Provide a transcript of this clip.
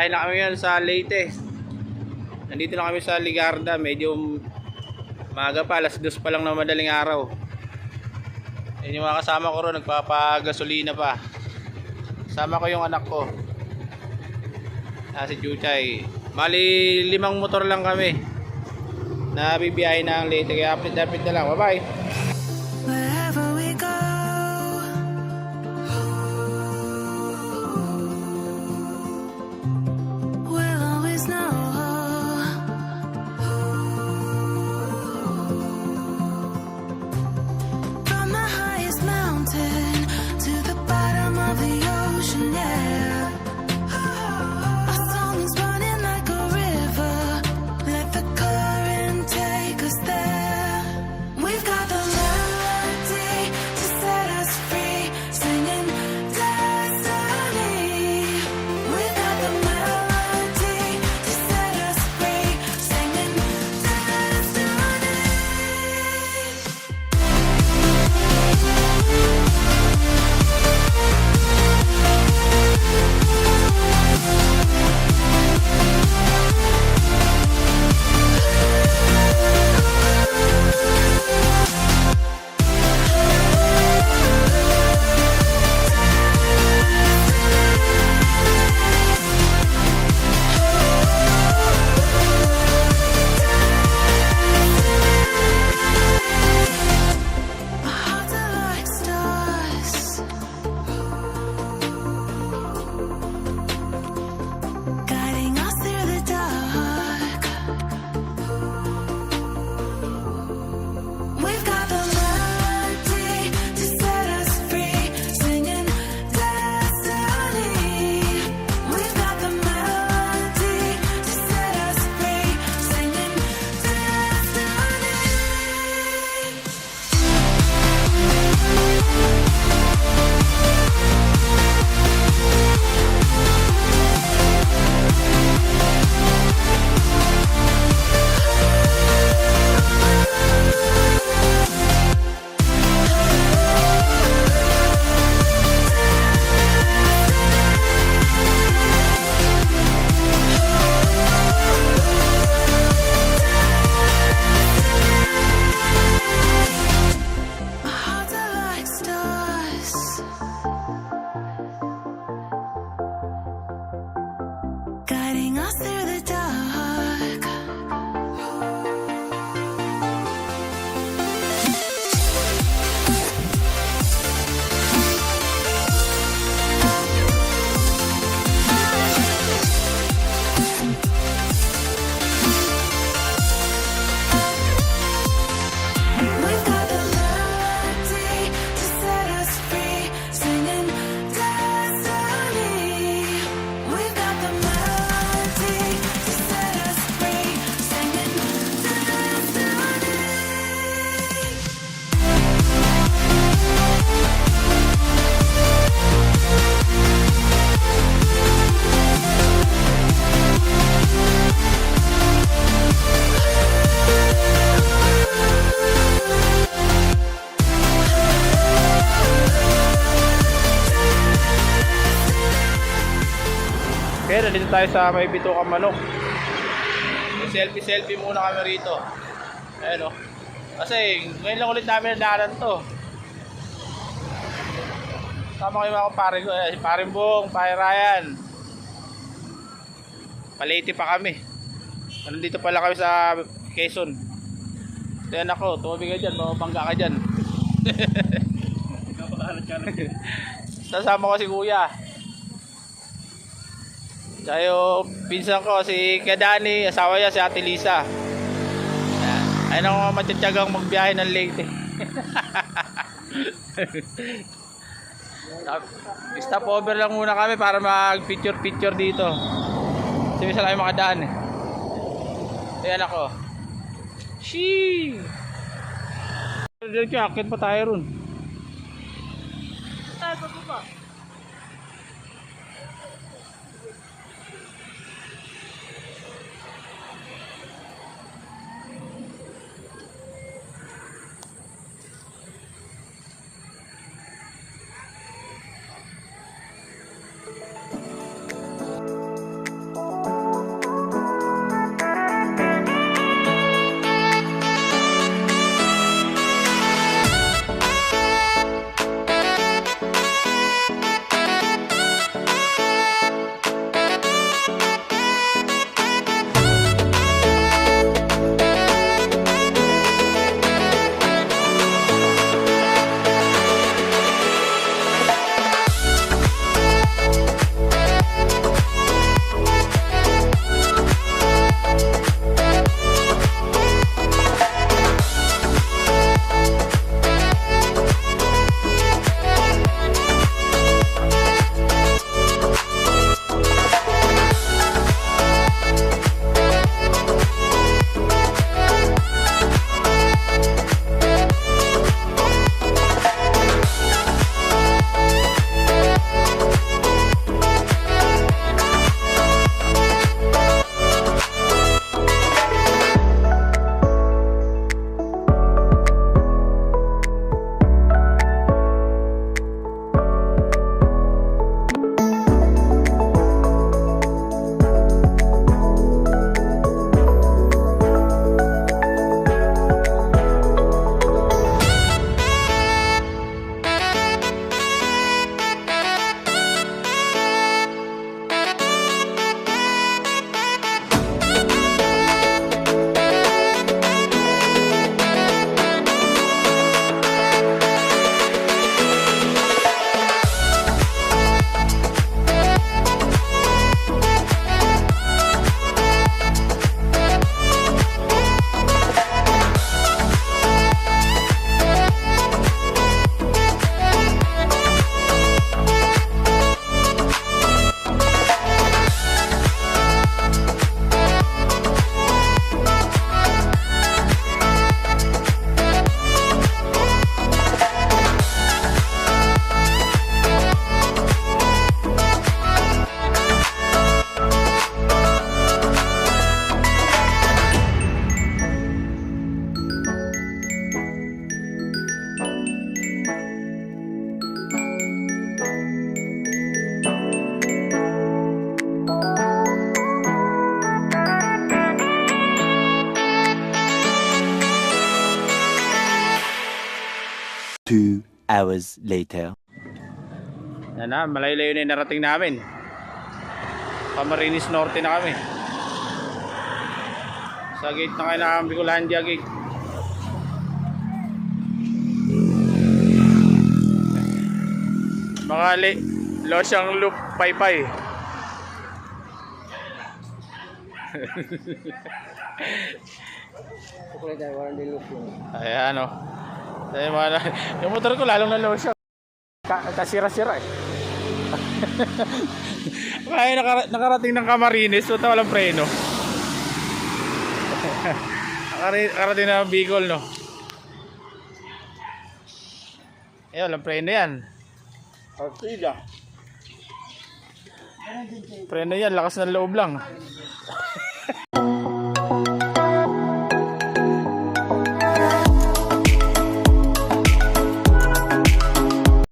biyahe na kami ngayon sa Leyte. Nandito na kami sa Ligarda, medyo maaga pa, alas dos pa lang na madaling araw. Ayun yung mga kasama ko ron, nagpapagasolina pa. Sama ko yung anak ko. Ah, si Chuchay. Mali limang motor lang kami. Na bibiyahe na ang Leyte, kaya update-update na lang. Bye-bye! fighting ourselves nandito tayo sa may Bituka Manok. Selfie-selfie muna kami rito. Ayan o. Kasi ngayon lang ulit namin nadaanan to. Tama kayo mga kumpare ko. Eh, si Paring Bong, Pare Ryan. Palete pa kami. Nandito pala kami sa Quezon. Ayan ako, tumabi ka dyan, mabangga ka dyan. Sasama ko si Kuya. Yung pinsan ko, si Kadani, asawa niya, si Ate Lisa. Ayan. Ayun ako matyagang magbiyahe ng Leyte. Stop, stop over lang muna kami para mag picture picture dito. Kasi minsan lang makadaan eh. Ayan ako. Shee! Diyan kaya, akit pa tayo ron. Tayo pa pa. Hours later. Yan na, malayo-layo na yung narating namin. Camarines Norte na kami. Sa gate na kayo ng Bicolandia gate. Mga li losyang loop paypay. Ayan o. Ayan, mga, yung motor ko lalong na lotion. Ka kasira-sira eh. Kaya nakara nakarating ng Camarines, so walang preno. Nakarating ng Bicol, no? Eh, walang preno yan. Partida. Preno yan, lakas ng loob lang.